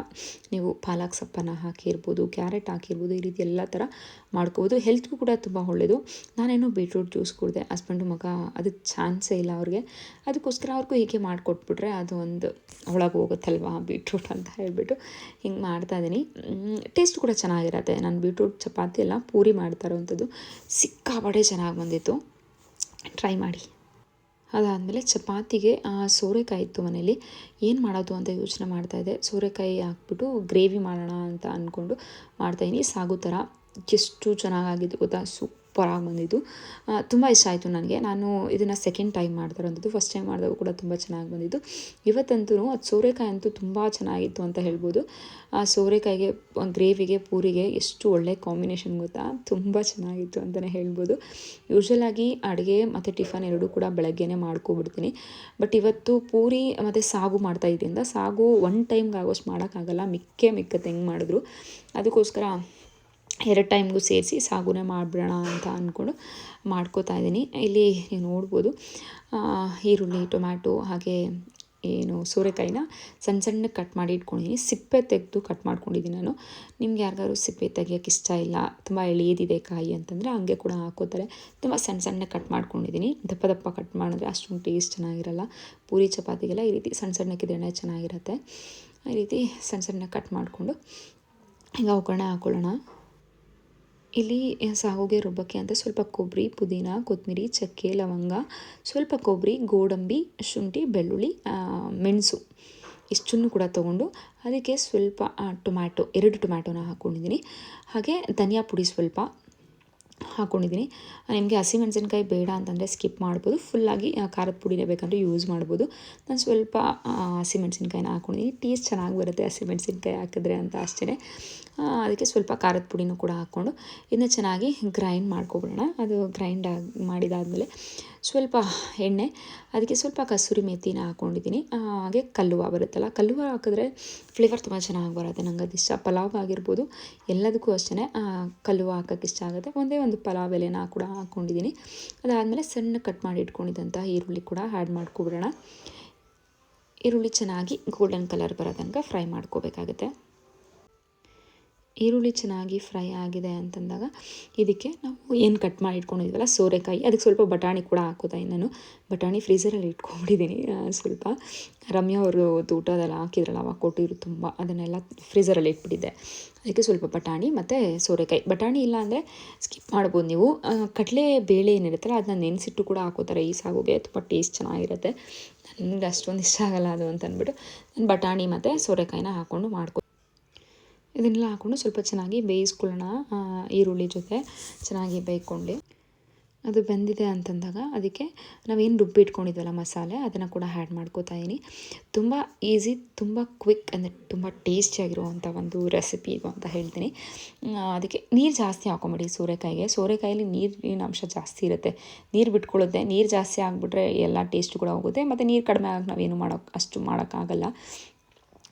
ನೀವು ಪಾಲಕ್ ಸೊಪ್ಪನ್ನು ಹಾಕಿರ್ಬೋದು, ಕ್ಯಾರೆಟ್ ಹಾಕಿರ್ಬೋದು, ಈ ರೀತಿ ಎಲ್ಲ ಥರ ಮಾಡ್ಕೋಬೋದು. ಹೆಲ್ತ್ಗೂ ಕೂಡ ತುಂಬ ಒಳ್ಳೆಯದು ನಾನೇನೋ ಬೀಟ್ರೂಟ್ ಜ್ಯೂಸ್ ಕುಡಿದೆ ಹಸ್ಬೆಂಡು ಮಗ ಅದಕ್ಕೆ ಚಾನ್ಸೇ ಇಲ್ಲ ಅವ್ರಿಗೆ. ಅದಕ್ಕೋಸ್ಕರ ಅವ್ರಿಗೂ ಹೀಗೆ ಮಾಡಿಕೊಟ್ಬಿಟ್ರೆ ಅದು ಒಂದು ಒಳಗೆ ಹೋಗುತ್ತಲ್ವಾ ಬೀಟ್ರೂಟ್ ಅಂತ ಹೇಳಿಬಿಟ್ಟು ಹಿಂಗೆ ಮಾಡ್ತಾಯಿದ್ದೀನಿ ಟೇಸ್ಟ್ ಕೂಡ ಚೆನ್ನಾಗಿರತ್ತೆ. ನಾನು ಬೀಟ್ರೂಟ್, ಚಪಾತಿ ಎಲ್ಲ ಪೂರಿ ಮಾಡ್ತಾ ಇರೋವಂಥದ್ದು ಸಿಕ್ಕಾಪಟ್ಟೆ ಚೆನ್ನಾಗಿ ಬಂದಿತ್ತು. ಟ್ರೈ ಮಾಡಿ. ಅದಾದಮೇಲೆ ಚಪಾತಿಗೆ ಸೋರೆಕಾಯಿ ಇತ್ತು ಮನೇಲಿ. ಏನು ಮಾಡೋದು ಅಂತ ಯೋಚನೆ ಮಾಡ್ತಾಯಿದ್ದೆ ಸೋರೆಕಾಯಿ ಹಾಕ್ಬಿಟ್ಟು ಗ್ರೇವಿ ಮಾಡೋಣ ಅಂತ ಅಂದ್ಕೊಂಡು ಮಾಡ್ತಾಯಿದ್ದೀನಿ ಸಾಗು ಥರ ಎಷ್ಟು ಚೆನ್ನಾಗಾಗಿದ್ದು ಗೊತ್ತಾ? ಸೂಪರಾಗಿ ಬಂದಿದ್ದು ತುಂಬ ಇಷ್ಟ ಆಯಿತು ನನಗೆ. ನಾನು ಇದನ್ನು ಸೆಕೆಂಡ್ ಟೈಮ್ ಮಾಡ್ತಾರಂಥದ್ದು ಫಸ್ಟ್ ಟೈಮ್ ಮಾಡಿದಾಗ ಕೂಡ ತುಂಬ ಚೆನ್ನಾಗಿ ಬಂದಿದ್ದು. ಇವತ್ತಂತೂ ಅದು ಸೋರೆಕಾಯಿ ಅಂತೂ ತುಂಬ ಚೆನ್ನಾಗಿತ್ತು ಅಂತ ಹೇಳ್ಬೋದು. ಆ, ಸೋರೆಕಾಯಿಗೆ ಗ್ರೇವಿಗೆ, ಪೂರಿಗೆ ಎಷ್ಟು ಒಳ್ಳೆ ಕಾಂಬಿನೇಷನ್ ಗೊತ್ತಾ? ತುಂಬ ಚೆನ್ನಾಗಿತ್ತು ಅಂತಲೇ ಹೇಳ್ಬೋದು. ಯೂಶ್ವಲಾಗಿ ಅಡುಗೆ ಮತ್ತು ಟಿಫನ್ ಎರಡೂ ಕೂಡ ಬೆಳಗ್ಗೆನೇ ಮಾಡ್ಕೊಬಿಡ್ತೀನಿ. ಬಟ್ ಇವತ್ತು ಪೂರಿ ಮತ್ತು ಸಾಗು ಮಾಡ್ತಾ ಇದ್ರಿಂದ ಸಾಗು ಒನ್ ಟೈಮ್ಗೆ ಆಗೋಷ್ಟು ಮಾಡೋಕ್ಕಾಗಲ್ಲ. ಮಿಕ್ಕೆ ಮಿಕ್ಕತ್ತೆ ಹೆಂಗೆ ಮಾಡಿದ್ರು. ಅದಕ್ಕೋಸ್ಕರ ಎರಡು ಟೈಮ್ಗೂ ಸೇರಿಸಿ ಸಾಗುನೇ ಮಾಡಿಬಿಡೋಣ ಅಂತ ಅಂದ್ಕೊಂಡು ಮಾಡ್ಕೋತಾ ಇದ್ದೀನಿ. ಇಲ್ಲಿ ನೀವು ನೋಡ್ಬೋದು ಈರುಳ್ಳಿ, ಟೊಮ್ಯಾಟೊ, ಹಾಗೆ ಏನು ಸೋರೆಕಾಯಿನ ಸಣ್ಣ ಸಣ್ಣ ಕಟ್ ಮಾಡಿ ಇಟ್ಕೊಂಡಿದ್ದೀನಿ. ಸಿಪ್ಪೆ ತೆಗೆದು ಕಟ್ ಮಾಡ್ಕೊಂಡಿದ್ದೀನಿ ನಾನು. ನಿಮ್ಗೆ ಯಾರಿಗಾದ್ರು ಸಿಪ್ಪೆ ತೆಗಿಯೋಕ್ಕೆ ಇಷ್ಟ ಇಲ್ಲ, ತುಂಬ ಎಳೆಯದಿದೆ ಕಾಯಿ ಅಂತಂದರೆ ಹಂಗೆ ಕೂಡ ಹಾಕೋತಾರೆ ತುಂಬ ಸಣ್ಣ ಸಣ್ಣ ಕಟ್ ಮಾಡ್ಕೊಂಡಿದ್ದೀನಿ. ದಪ್ಪ ದಪ್ಪ ಕಟ್ ಮಾಡಿದ್ರೆ ಅಷ್ಟೊಂದು ಟೇಸ್ಟ್ ಚೆನ್ನಾಗಿರಲ್ಲ. ಪೂರಿ ಚಪಾತಿಗೆಲ್ಲ ಈ ರೀತಿ ಸಣ್ಣ ಸಣ್ಣಕ್ಕಿದ್ರೆ ಚೆನ್ನಾಗಿರುತ್ತೆ. ಈ ರೀತಿ ಸಣ್ಣ ಸಣ್ಣ ಕಟ್ ಮಾಡಿಕೊಂಡು ಈಗ ಒಗ್ಗರಣೆ ಹಾಕ್ಕೊಳ್ಳೋಣ ಇಲ್ಲಿ ಸಾಗುಗೆ ರುಬ್ಬಕ್ಕೆ ಅಂತ ಸ್ವಲ್ಪ ಕೊಬ್ಬರಿ ಪುದೀನ ಕೊತ್ತಂಬರಿ ಚಕ್ಕೆ, ಲವಂಗ, ಸ್ವಲ್ಪ ಕೊಬ್ಬರಿ ಗೋಡಂಬಿ, ಶುಂಠಿ, ಬೆಳ್ಳುಳ್ಳಿ ಮೆಣಸು ಇಷ್ಟನ್ನು ಕೂಡ ತೊಗೊಂಡು ಅದಕ್ಕೆ ಸ್ವಲ್ಪ ಟೊಮ್ಯಾಟೊ, ಎರಡು ಟೊಮ್ಯಾಟೊನ ಹಾಕ್ಕೊಂಡಿದ್ದೀನಿ ಹಾಗೆ ಧನಿಯಾ ಪುಡಿ ಸ್ವಲ್ಪ ಹಾಕ್ಕೊಂಡಿದ್ದೀನಿ ನಿಮಗೆ ಹಸಿಮೆಣಸಿನ್ಕಾಯಿ ಬೇಡ ಅಂತಂದರೆ ಸ್ಕಿಪ್ ಮಾಡ್ಬೋದು. ಫುಲ್ಲಾಗಿ ಖಾರದ ಪುಡಿನೇ ಬೇಕಂದರೆ ಯೂಸ್ ಮಾಡ್ಬೋದು. ನಾನು ಸ್ವಲ್ಪ ಹಸಿಮೆಣ್ಸಿನ್ಕಾಯಿನ ಹಾಕ್ಕೊಂಡಿದ್ದೀನಿ ಟೇಸ್ಟ್ ಚೆನ್ನಾಗಿ ಬರುತ್ತೆ ಹಸಿಮೆಣ್ಸಿನ್ಕಾಯಿ ಹಾಕಿದ್ರೆ ಅಂತ ಅಷ್ಟೇ ಅದಕ್ಕೆ ಸ್ವಲ್ಪ ಖಾರದ ಪುಡಿನೂ ಕೂಡ ಹಾಕ್ಕೊಂಡು ಇದನ್ನ ಚೆನ್ನಾಗಿ ಗ್ರೈಂಡ್ ಮಾಡ್ಕೊಬಿಡೋಣ. ಅದು ಗ್ರೈಂಡ್ ಆಗಿ, ಮಾಡಿದಾದಮೇಲೆ ಸ್ವಲ್ಪ ಎಣ್ಣೆ, ಅದಕ್ಕೆ ಸ್ವಲ್ಪ ಕಸೂರಿ ಮೇಥಿನ ಹಾಕ್ಕೊಂಡಿದ್ದೀನಿ ಹಾಗೆ ಕಲ್ಲುವ ಬರುತ್ತಲ್ಲ, ಕಲ್ಲುವ ಹಾಕಿದ್ರೆ ಫ್ಲೇವರ್ ತುಂಬ ಚೆನ್ನಾಗಿ ಬರುತ್ತೆ. ನಂಗೆ ಅದು ಇಷ್ಟ ಪಲಾವ್ ಆಗಿರ್ಬೋದು, ಎಲ್ಲದಕ್ಕೂ ಅಷ್ಟೇ ಕಲ್ಲುವ ಹಾಕೋಕ್ಕೆ ಇಷ್ಟ ಆಗುತ್ತೆ. ಒಂದೇ ಒಂದು ಪಲಾವ್ ಎಲೆನ ಕೂಡ ಹಾಕ್ಕೊಂಡಿದ್ದೀನಿ ಅದಾದಮೇಲೆ ಸಣ್ಣ ಕಟ್ ಮಾಡಿ ಇಟ್ಕೊಂಡಿದ್ದಂಥ ಈರುಳ್ಳಿ ಕೂಡ ಆ್ಯಡ್ ಮಾಡ್ಕೊಬಿಡೋಣ. ಈರುಳ್ಳಿ ಚೆನ್ನಾಗಿ ಗೋಲ್ಡನ್ ಕಲರ್ ಬರೋ ಫ್ರೈ ಮಾಡ್ಕೋಬೇಕಾಗುತ್ತೆ. ಈರುಳ್ಳಿ ಚೆನ್ನಾಗಿ ಫ್ರೈ ಆಗಿದೆ ಅಂತಂದಾಗ ಇದಕ್ಕೆ ನಾವು ಏನು ಕಟ್ ಮಾಡಿ ಇಟ್ಕೊಂಡಿದ್ವಲ್ಲ? ಸೋರೆಕಾಯಿ. ಅದಕ್ಕೆ ಸ್ವಲ್ಪ ಬಟಾಣಿ ಕೂಡ ಹಾಕೋತಾಯಿ ನಾನು ಬಟಾಣಿ ಫ್ರೀಝರಲ್ಲಿ ಇಟ್ಕೊಂಡ್ಬಿಟ್ಟಿದ್ದೀನಿ ಸ್ವಲ್ಪ ರಮ್ಯಾ ಅವರು ಊಟದೆಲ್ಲ ಹಾಕಿದ್ರಲ್ಲ, ಅವಾಗ ಕೊಟ್ಟಿರು ತುಂಬ. ಅದನ್ನೆಲ್ಲ ಫ್ರೀಝರಲ್ಲಿ ಇಟ್ಬಿಟ್ಟಿದ್ದೆ. ಅದಕ್ಕೆ ಸ್ವಲ್ಪ ಬಟಾಣಿ ಮತ್ತು ಸೋರೆಕಾಯಿ. ಬಟಾಣಿ ಇಲ್ಲ ಅಂದರೆ ಸ್ಕಿಪ್ ಮಾಡ್ಬೋದು ನೀವು. ಕಡಲೆ ಬೇಳೆ ಏನಿರುತ್ತಲ್ಲ, ಅದನ್ನ ನೆನೆಸಿಟ್ಟು ಕೂಡ ಹಾಕೋತಾರೆ. ಈ ಸಾಗುಗೆ ತುಂಬ ಟೇಸ್ಟ್ ಚೆನ್ನಾಗಿರುತ್ತೆ. ನನಗೆ ಅಷ್ಟೊಂದು ಇಷ್ಟ ಆಗಲ್ಲ ಅದು ಅಂತ ಅಂದ್ಬಿಟ್ಟು ನಾನು ಬಟಾಣಿ ಮತ್ತು ಸೋರೆಕಾಯಿನ ಹಾಕ್ಕೊಂಡು ಮಾಡ್ಕೊ ಇದನ್ನೆಲ್ಲ ಹಾಕ್ಕೊಂಡು ಸ್ವಲ್ಪ ಚೆನ್ನಾಗಿ ಬೇಯಿಸ್ಕೊಳ್ಳೋಣ ಈರುಳ್ಳಿ ಜೊತೆ ಚೆನ್ನಾಗಿ ಬೇಯ್ಕೊಂಡು ಅದು ಬೆಂದಿದೆ ಅಂತಂದಾಗ ಅದಕ್ಕೆ ನಾವೇನು ರುಬ್ಬಿ ಇಟ್ಕೊಂಡಿದ್ವಲ್ಲ ಮಸಾಲೆ, ಅದನ್ನು ಕೂಡ ಆ್ಯಡ್ ಮಾಡ್ಕೋತಾ ಇದ್ದೀನಿ ತುಂಬ ಈಸಿ ತುಂಬ ಕ್ವಿಕ್ ಅಂದರೆ ತುಂಬ ಟೇಸ್ಟಿಯಾಗಿರುವಂಥ ಒಂದು ರೆಸಿಪಿ ಇದು ಅಂತ ಹೇಳ್ತೀನಿ. ಅದಕ್ಕೆ ನೀರು ಜಾಸ್ತಿ ಹಾಕೊಂಬಿಡಿ ಸೋರೆಕಾಯಿಗೆ. ಸೋರೆಕಾಯಲ್ಲಿ ನೀರಿನ ಅಂಶ ಜಾಸ್ತಿ ಇರುತ್ತೆ. ನೀರು ಬಿಟ್ಕೊಳ್ಳುತ್ತೆ. ನೀರು ಜಾಸ್ತಿ ಆಗಿಬಿಟ್ರೆ ಎಲ್ಲ ಟೇಸ್ಟ್ ಕೂಡ ಹೋಗುತ್ತೆ. ಮತ್ತು ನೀರು ಕಡಿಮೆ ಆಗಿ ನಾವೇನು ಮಾಡೋಕ್ಕೆ ಅಷ್ಟು ಮಾಡೋಕ್ಕಾಗಲ್ಲ.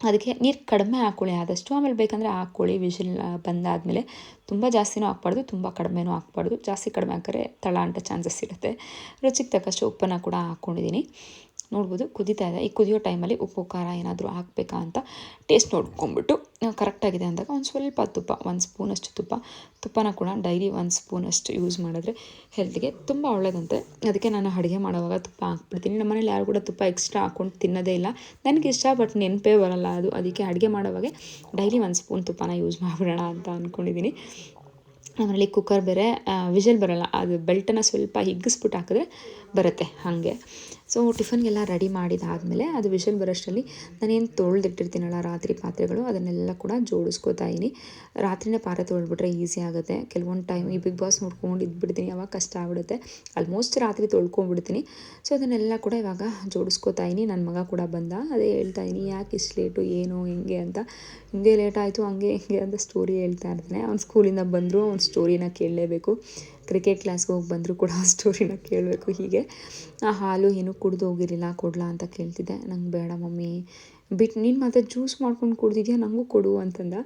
ಅದಕ್ಕೆ ನೀರು ಕಡಿಮೆ ಹಾಕ್ಕೊಳ್ಳಿ ಆದಷ್ಟು. ಆಮೇಲೆ ಬೇಕಂದರೆ ಹಾಕ್ಕೊಳ್ಳಿ ವಿಷಲ್ ಬಂದಾದಮೇಲೆ ತುಂಬ ಜಾಸ್ತಿನೂ ಹಾಕ್ಬಾರ್ದು, ತುಂಬ ಕಡಿಮೆನೂ ಹಾಕ್ಬಾರ್ದು. ಜಾಸ್ತಿ ಕಡಿಮೆ ಹಾಕಿದ್ರೆ ತಳ ಅಂಟೋ ಚಾನ್ಸಸ್ ಇರುತ್ತೆ. ರುಚಿಗೆ ತಕ್ಕಷ್ಟು ಉಪ್ಪನ್ನು ಕೂಡ ಹಾಕ್ಕೊಂಡಿದ್ದೀನಿ ನೋಡ್ಬೋದು. ಕುದೀತಾ ಇದೆ. ಈ ಕುದಿಯೋ ಟೈಮಲ್ಲಿ ಉಪ್ಪು, ಖಾರ ಏನಾದರೂ ಹಾಕಬೇಕಾ ಅಂತ ಟೇಸ್ಟ್ ನೋಡ್ಕೊಂಬಿಟ್ಟು ಕರೆಕ್ಟಾಗಿದೆ ಅಂದಾಗ ಒಂದು ಸ್ವಲ್ಪ ತುಪ್ಪ, ಒಂದು ಸ್ಪೂನಷ್ಟು ತುಪ್ಪ. ತುಪ್ಪನ ಕೂಡ ಡೈಲಿ ಒಂದು ಸ್ಪೂನಷ್ಟು ಯೂಸ್ ಮಾಡಿದ್ರೆ ಹೆಲ್ತ್ಗೆ ತುಂಬ ಒಳ್ಳೆಯದಂತೆ ಅದಕ್ಕೆ ನಾನು ಅಡುಗೆ ಮಾಡುವಾಗ ತುಪ್ಪ ಹಾಕ್ಬಿಡ್ತೀನಿ. ನಮ್ಮ ಮನೇಲಿ ಯಾರು ಕೂಡ ತುಪ್ಪ ಎಕ್ಸ್ಟ್ರಾ ಹಾಕ್ಕೊಂಡು ತಿನ್ನೋದೇ ಇಲ್ಲ. ನನಗೆ ಇಷ್ಟ ಬಟ್ ನೆನಪೇ ಬರಲ್ಲ ಅದು. ಅದಕ್ಕೆ ಅಡುಗೆ ಮಾಡುವಾಗ ಡೈಲಿ ಒಂದು ಸ್ಪೂನ್ ತುಪ್ಪನ ಯೂಸ್ ಮಾಡಿಬಿಡೋಣ ಅಂತ ಅಂದ್ಕೊಂಡಿದ್ದೀನಿ ಅದರಲ್ಲಿ ಕುಕ್ಕರ್ ಬೇರೆ ವಿಷಲ್ ಬರೋಲ್ಲ. ಅದು ಬೆಲ್ಟನ್ನು ಸ್ವಲ್ಪ ಹಿಗ್ಗಿಸ್ಬಿಟ್ಟು ಹಾಕಿದ್ರೆ ಬರುತ್ತೆ ಹಾಗೆ. ಸೊ ಟಿಫನ್ಗೆಲ್ಲ ರೆಡಿ ಮಾಡಿದಾದಮೇಲೆ ಅದು ವಿಷಲ್ ಬರೋಷ್ಟರಲ್ಲಿ ನಾನೇನು ತೊಳೆದಿಟ್ಟಿರ್ತೀನಲ್ಲ ರಾತ್ರಿ ಪಾತ್ರೆಗಳು, ಅದನ್ನೆಲ್ಲ ಕೂಡ ಜೋಡಿಸ್ಕೋತಾ ಇದ್ದೀನಿ ರಾತ್ರಿನೇ ಪಾತ್ರೆ ತೊಳೆದ್ಬಿಟ್ರೆ ಈಸಿ ಆಗುತ್ತೆ. ಕೆಲವೊಂದು ಟೈಮ್ ಈ ಬಿಗ್ ಬಾಸ್ ನೋಡ್ಕೊಂಡು ಇದ್ಬಿಡ್ತೀನಿ, ಯಾವಾಗ ಕಷ್ಟ ಆಗ್ಬಿಡುತ್ತೆ. ಆಲ್ಮೋಸ್ಟ್ ರಾತ್ರಿ ತೊಳ್ಕೊಂಡ್ಬಿಡ್ತೀನಿ. ಸೊ ಅದನ್ನೆಲ್ಲ ಕೂಡ ಇವಾಗ ಜೋಡಿಸ್ಕೋತಾ ಇದ್ದೀನಿ ನನ್ನ ಮಗ ಕೂಡ ಬಂದ, ಅದೇ ಹೇಳ್ತಾ ಇದ್ದೀನಿ ಯಾಕೆ ಇಷ್ಟು ಲೇಟು ಏನು, ಹೆಂಗೆ ಅಂತ? ಹಿಂಗೆ ಲೇಟ್ ಆಯಿತು, ಹಂಗೆ ಹಿಂಗೆ ಅಂತ ಸ್ಟೋರಿ ಹೇಳ್ತಾ ಇರ್ತಾನೆ. ಅವ್ನು ಸ್ಕೂಲಿಂದ ಬಂದರೂ, ಅವ್ನ ಸ್ಟೋರಿನ ಕೇಳಲೇಬೇಕು. ಕ್ರಿಕೆಟ್ ಕ್ಲಾಸ್ಗೆ ಹೋಗಿ ಬಂದರೂ ಕೂಡ ಆ ಸ್ಟೋರಿನ ಕೇಳಬೇಕು ಹೀಗೆ. ಆ ಹಾಲು ಏನೂ ಕುಡಿದು ಹೋಗಿರಲಿಲ್ಲ, ಕೊಡಲಾ ಅಂತ ಕೇಳ್ತಿದ್ದೆ. ನಂಗೆ ಬೇಡ ಮಮ್ಮಿ. ಬಿಟ್ಟು ನೀನು ಮತ್ತೆ ಜ್ಯೂಸ್ ಮಾಡ್ಕೊಂಡು ಕುಡ್ದಿದ್ಯಾ? ನನಗೂ ಕೊಡು ಅಂತಂದ.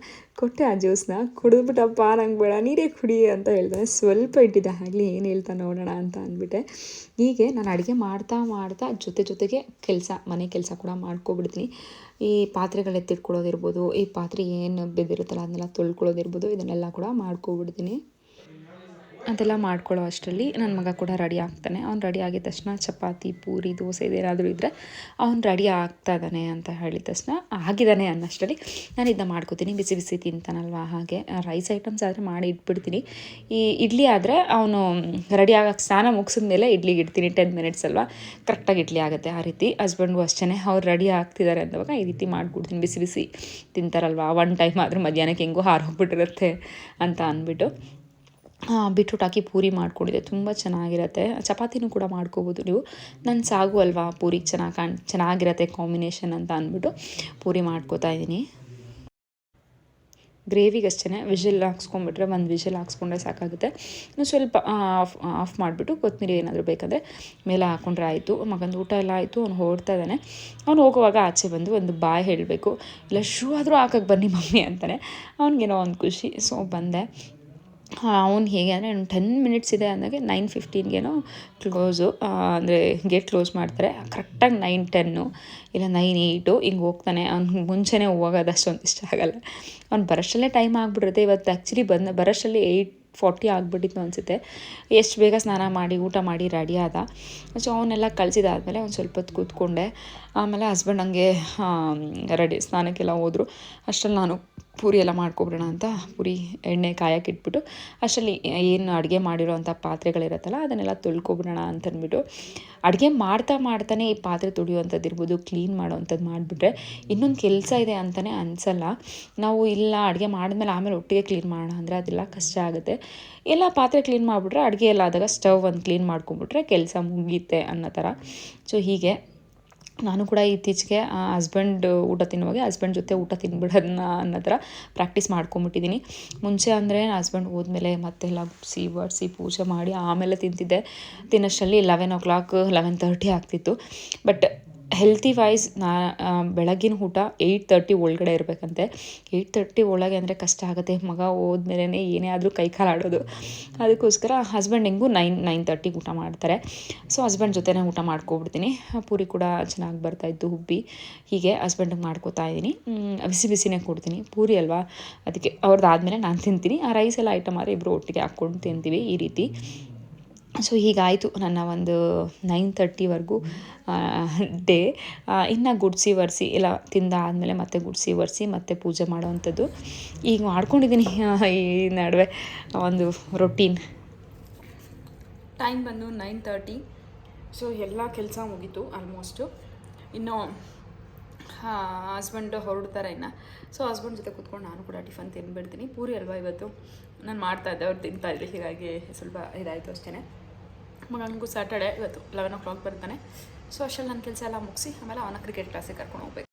ಕೊಟ್ಟೆ ಆ ಜ್ಯೂಸ್ನ ಕುಡಿದ್ಬಿಟ್ಟಪ್ಪ, ನಂಗೆ ಬೇಡ, ನೀರೇ ಕುಡಿ ಅಂತ ಹೇಳ್ದೆ. ಸ್ವಲ್ಪ ಇಟ್ಟಿದ್ದೆ, ಆಗಲಿ ಏನು ಹೇಳ್ತಾ ನೋಡೋಣ ಅಂತ ಅಂದ್ಬಿಟ್ಟೆ. ಹೀಗೆ ನಾನು ಅಡುಗೆ ಮಾಡ್ತಾ ಮಾಡ್ತಾ ಜೊತೆ ಜೊತೆಗೆ ಕೆಲಸ, ಮನೆ ಕೆಲಸ ಕೂಡ ಮಾಡ್ಕೊಬಿಡ್ತೀನಿ. ಈ ಪಾತ್ರೆಗಳು ಎತ್ತಿಟ್ಕೊಳ್ಳೋದಿರ್ಬೋದು, ಈ ಪಾತ್ರೆ ಏನು ಬಿದ್ದಿರುತ್ತಲ್ಲ ಅದನ್ನೆಲ್ಲ ತೊಳ್ಕೊಳ್ಳೋದಿರ್ಬೋದು, ಇದನ್ನೆಲ್ಲ ಕೂಡ ಮಾಡ್ಕೊಬಿಡ್ತೀನಿ. ಅದೆಲ್ಲ ಮಾಡ್ಕೊಳ್ಳೋ ಅಷ್ಟರಲ್ಲಿ ನನ್ನ ಮಗ ಕೂಡ ರೆಡಿ ಆಗ್ತಾನೆ. ಅವ್ನು ರೆಡಿ ಆಗಿದ ತಕ್ಷಣ ಚಪಾತಿ, ಪೂರಿ, ದೋಸೆ ಇದೇನಾದರೂ ಇದ್ದರೆ ಅವ್ನು ರೆಡಿ ಆಗ್ತಾ ಇದ್ದಾನೆ ಅಂತ ಹೇಳಿದ ತಕ್ಷಣ ಆಗಿದ್ದಾನೆ ಅನ್ನೋಷ್ಟರಲ್ಲಿ ನಾನು ಇದನ್ನ ಮಾಡ್ಕೋತೀನಿ, ಬಿಸಿ ಬಿಸಿ ತಿಂತಾನಲ್ವ ಹಾಗೆ. ರೈಸ್ ಐಟಮ್ಸ್ ಆದರೆ ಮಾಡಿ ಇಟ್ಬಿಡ್ತೀನಿ. ಈ ಇಡ್ಲಿ ಆದರೆ ಅವನು ರೆಡಿ ಆಗಕ್ಕೆ ಸ್ನಾನ ಮುಗಿಸಿದ ಮೇಲೆ ಇಡ್ಲಿಗೆ ಇಡ್ತೀನಿ ಟೆನ್ ಮಿನಿಟ್ಸ್ ಅಲ್ವಾ. ಕರೆಕ್ಟಾಗಿ ಇಡ್ಲಿ ಆಗುತ್ತೆ ಆ ರೀತಿ. ಹಸ್ಬೆಂಡ್ಗೂ ಅಷ್ಟೇ ಅವ್ರು ರೆಡಿ ಆಗ್ತಿದ್ದಾರೆ ಅಂದವಾಗ ಈ ರೀತಿ ಮಾಡಿಬಿಡ್ತೀನಿ, ಬಿಸಿ ಬಿಸಿ ತಿಂತಾರಲ್ವಾ. ಒನ್ ಟೈಮ್ ಆದರೂ ಮಧ್ಯಾಹ್ನಕ್ಕೆ ಹೆಂಗೂ ಹಾರೋಗ್ಬಿಟ್ಟಿರುತ್ತೆ ಅಂತ ಅಂದ್ಬಿಟ್ಟು. ಬೀಟ್ರೂಟ್ ಹಾಕಿ ಪೂರಿ ಮಾಡ್ಕೊಂಡಿದ್ದೆ ತುಂಬ ಚೆನ್ನಾಗಿರುತ್ತೆ. ಚಪಾತಿನೂ ಕೂಡ ಮಾಡ್ಕೋಬೋದು ನೀವು. ನನ್ನ ಸಾಗು ಅಲ್ವಾ ಪೂರಿಗೆ ಚೆನ್ನಾಗಿ ಕಾಣ್, ಚೆನ್ನಾಗಿರತ್ತೆ ಕಾಂಬಿನೇಷನ್ ಅಂತ ಅಂದ್ಬಿಟ್ಟು ಪೂರಿ ಮಾಡ್ಕೋತಾ ಇದ್ದೀನಿ ಗ್ರೇವಿಗೆ ಅಷ್ಟೇ ವಿಷಲ್ ಹಾಕ್ಸ್ಕೊಂಬಿಟ್ರೆ ಒಂದು ವಿಷಲ್ ಹಾಕ್ಸ್ಕೊಂಡ್ರೆ ಸಾಕಾಗುತ್ತೆ. ಇನ್ನು ಸ್ವಲ್ಪ ಆಫ್ ಆಫ್ ಮಾಡಿಬಿಟ್ಟು ಕೊತ್ತಂಬರಿ ಏನಾದರೂ ಬೇಕಂದರೆ ಮೇಲೆ ಹಾಕ್ಕೊಂಡ್ರೆ ಆಯಿತು. ಮಗಂದು ಊಟ ಎಲ್ಲ ಆಯಿತು, ಅವ್ನು ಹೊರಡ್ತಾ ಇದ್ದಾನೆ. ಅವ್ನು ಹೋಗುವಾಗ ಆಚೆ ಬಂದು ಒಂದು ಬಾಯ್ ಹೇಳಬೇಕು. ಇಲ್ಲ ಶೂ ಆದರೂ ಹಾಕಕ್ಕೆ ಬನ್ನಿ ಮಮ್ಮಿ ಅಂತಾನೆ. ಅವ್ನಿಗೇನೋ ಒಂದು ಖುಷಿ. ಸೊ ಬಂದೆ. ಅವ್ನು ಹೇಗೆ ಅಂದರೆ ಟೆನ್ ಮಿನಿಟ್ಸ್ ಇದೆ ಅಂದಾಗೆ ನೈನ್ ಫಿಫ್ಟೀನ್ಗೇನೋ ಕ್ಲೋಸು ಅಂದರೆ ಗೇಟ್ ಕ್ಲೋಸ್ ಮಾಡ್ತಾರೆ. ಕರೆಕ್ಟಾಗಿ ನೈನ್ ಟೆನ್ನು ಇಲ್ಲ ನೈನ್ ಏಯ್ಟು ಹಿಂಗೆ ಹೋಗ್ತಾನೆ. ಅವ್ನಿಗೆ ಮುಂಚೆನೇ ಹೋಗೋದು ಅಷ್ಟೊಂದು ಇಷ್ಟ ಆಗಲ್ಲ. ಅವ್ನು ಬರೋಷ್ಟಲ್ಲೇ ಟೈಮ್ ಆಗಿಬಿಡುತ್ತೆ. ಇವತ್ತು ಆ್ಯಕ್ಚುಲಿ ಬಂದ, ಬರೋಷ್ಟರಲ್ಲಿ ಏಯ್ಟ್ ಫಾರ್ಟಿ ಆಗಿಬಿಟ್ಟಿತ್ತು ಅನಿಸುತ್ತೆ. ಎಷ್ಟು ಬೇಗ ಸ್ನಾನ ಮಾಡಿ, ಊಟ ಮಾಡಿ ರೆಡಿ ಆದ. ಸೊ ಅವನ್ನೆಲ್ಲ ಕಳಿಸಿದಾದ್ಮೇಲೆ ಒಂದು ಸ್ವಲ್ಪ ಹೊತ್ತು ಕೂತ್ಕೊಂಡೆ. ಆಮೇಲೆ ಹಸ್ಬೆಂಡ್ ಹಂಗೆ ರೆಡಿ ಸ್ನಾನಕ್ಕೆಲ್ಲ ಹೋದರು. ಅಷ್ಟರಲ್ಲಿ ನಾನು ಪೂರಿ ಎಲ್ಲ ಮಾಡ್ಕೊಬಿಡೋಣ ಅಂತ ಪೂರಿ ಎಣ್ಣೆ ಕಾಯಕ್ಕೆ ಇಟ್ಬಿಟ್ಟು ಅಷ್ಟರಲ್ಲಿ ಏನು ಅಡುಗೆ ಮಾಡಿರೋವಂಥ ಪಾತ್ರೆಗಳಿರುತ್ತಲ್ಲ ಅದನ್ನೆಲ್ಲ ತೊಳ್ಕೊಬಿಡೋಣ ಅಂತಂದ್ಬಿಟ್ಟು ಅಡುಗೆ ಮಾಡ್ತಾ ಮಾಡ್ತಾನೆ ಈ ಪಾತ್ರೆ ತೊಳೆಯುವಂಥದ್ದು ಇರ್ಬೋದು ಕ್ಲೀನ್ ಮಾಡೋವಂಥದ್ದು ಮಾಡಿಬಿಟ್ರೆ ಇನ್ನೊಂದು ಕೆಲಸ ಇದೆ ಅಂತಲೇ ಅನಿಸಲ್ಲ. ನಾವು ಇಲ್ಲ, ಅಡುಗೆ ಮಾಡಿದ್ಮೇಲೆ ಆಮೇಲೆ ಒಟ್ಟಿಗೆ ಕ್ಲೀನ್ ಮಾಡೋಣ ಅಂದರೆ ಅದೆಲ್ಲ ಕಷ್ಟ ಆಗುತ್ತೆ. ಎಲ್ಲ ಪಾತ್ರೆ ಕ್ಲೀನ್ ಮಾಡಿಬಿಟ್ರೆ ಅಡುಗೆ ಎಲ್ಲ ಆದಾಗ ಸ್ಟವ್ ಒಂದು ಕ್ಲೀನ್ ಮಾಡ್ಕೊಂಬಿಟ್ರೆ ಕೆಲಸ ಮುಗೀತೆ ಅನ್ನೋ ಥರ. ಸೊ ಹೀಗೆ. ನಾನು ಕೂಡ ಇತ್ತೀಚೆಗೆ ಹಸ್ಬೆಂಡ್ ಊಟ ತಿನ್ನುವಾಗ ಹಸ್ಬೆಂಡ್ ಜೊತೆ ಊಟ ತಿನ್ಬಿಡೋದನ್ನ ಅನ್ನೋ ಥರ ಪ್ರಾಕ್ಟೀಸ್ ಮಾಡ್ಕೊಂಬಿಟ್ಟಿದ್ದೀನಿ ಮುಂಚೆ ಅಂದರೆ ಹಸ್ಬೆಂಡ್ ಹೋದ್ಮೇಲೆ ಮತ್ತೆಲ್ಲ ಗುಡಿಸಿ ಬಡಿಸಿ ಪೂಜೆ ಮಾಡಿ ಆಮೇಲೆ ತಿಂತಿದ್ದೆ. ತಿನ್ನೋಷ್ಟರಲ್ಲಿ eleven o'clock eleven thirty ಆಗ್ತಿತ್ತು. ಬಟ್ ಹೆಲ್ತಿ ವೈಸ್ ನಾ ಬೆಳಗಿನ ಊಟ ಏಯ್ಟ್ ತರ್ಟಿ ಒಳಗಡೆ ಇರಬೇಕಂತೆ. ಏಯ್ಟ್ ತರ್ಟಿ ಒಳಗೆ ಅಂದರೆ ಕಷ್ಟ ಆಗುತ್ತೆ. ಮಗ ಹೋದ್ಮೇಲೆ ಏನೇ ಆದರೂ ಕೈ ಕಾಲು ಆಡೋದು. ಅದಕ್ಕೋಸ್ಕರ ಹಸ್ಬೆಂಡ್ ನೈನ್ ನೈನ್ ತರ್ಟಿಗೆ ಊಟ ಮಾಡ್ತಾರೆ. ಸೊ ಹಸ್ಬೆಂಡ್ ಜೊತೆನೇ ಊಟ ಮಾಡ್ಕೊಬಿಡ್ತೀನಿ. ಪೂರಿ ಕೂಡ ಚೆನ್ನಾಗಿ ಬರ್ತಾಯಿತ್ತು ಹುಬ್ಬಿ ಹೀಗೆ ಹಸ್ಬೆಂಡಿಗೆ ಮಾಡ್ಕೋತಾ ಇದ್ದೀನಿ. ಬಿಸಿ ಬಿಸಿನೇ ಕೊಡ್ತೀನಿ. ಪೂರಿ ಅಲ್ವಾ? ಅದಕ್ಕೆ ಅವ್ರದ್ದು ಆದಮೇಲೆ ನಾನು ತಿಂತೀನಿ. ಆ ರೈಸ್ ಎಲ್ಲ ಐಟಮ್ ಆದರೆ ಇಬ್ಬರು ಒಟ್ಟಿಗೆ ಹಾಕ್ಕೊಂಡು ತಿಂತೀವಿ ಈ ರೀತಿ. ಸೊ ಹೀಗಾಯಿತು ನನ್ನ ಒಂದು ನೈನ್ ತರ್ಟಿವರೆಗೂ ಡೇ ಇನ್ನು ಗುಡಿಸಿ ಒರೆಸಿ ತಿಂದ ತಿಂದಾದಮೇಲೆ ಮತ್ತೆ ಗುಡಿಸಿ ಒರೆಸಿ ಮತ್ತೆ ಪೂಜೆ ಮಾಡೋವಂಥದ್ದು. ಈಗ ಮಾಡ್ಕೊಂಡಿದ್ದೀನಿ ಈ ನಡುವೆ ಒಂದು ರೊಟೀನ್ ಟೈಮ್ ಬಂದು ನೈನ್ ತರ್ಟಿ ಸೊ ಎಲ್ಲ ಕೆಲಸ ಮುಗೀತು ಆಲ್ಮೋಸ್ಟು ಇನ್ನು ಹಸ್ಬೆಂಡ್ ಹೊರಡ್ತಾರೆ ಇನ್ನು. ಸೊ ಹಸ್ಬೆಂಡ್ ಜೊತೆ ಕೂತ್ಕೊಂಡು ನಾನು ಕೂಡ ಟಿಫನ್ ತಿನ್ಬಿಡ್ತೀನಿ. ಪೂರಿ ಅಲ್ವಾ ಇವತ್ತು? ನಾನು ಮಾಡ್ತಾಯಿದ್ದೆ ಅವ್ರು ತಿಂತಾಯಿದ್ದೆ ಹೀಗಾಗಿ ಸ್ವಲ್ಪ ಇದಾಯಿತು ಅಷ್ಟೇ ಮಗನಿಗೂ ಸ್ಯಾಟರ್ಡೆ ಇವತ್ತು ಲೆವೆನ್ ಓ ಕ್ಲಾಕ್ ಬರ್ತಾನೆ. ಸೊ ಅಷ್ಟರಲ್ಲಿ ನನ್ನ ಕೆಲಸ ಎಲ್ಲ ಮುಗಿಸಿ, ಆಮೇಲೆ ಅವನ ಕ್ರಿಕೆಟ್ ಕ್ಲಾಸಿಗೆ ಕರ್ಕೊಂಡು ಹೋಗ್ಬೇಕು.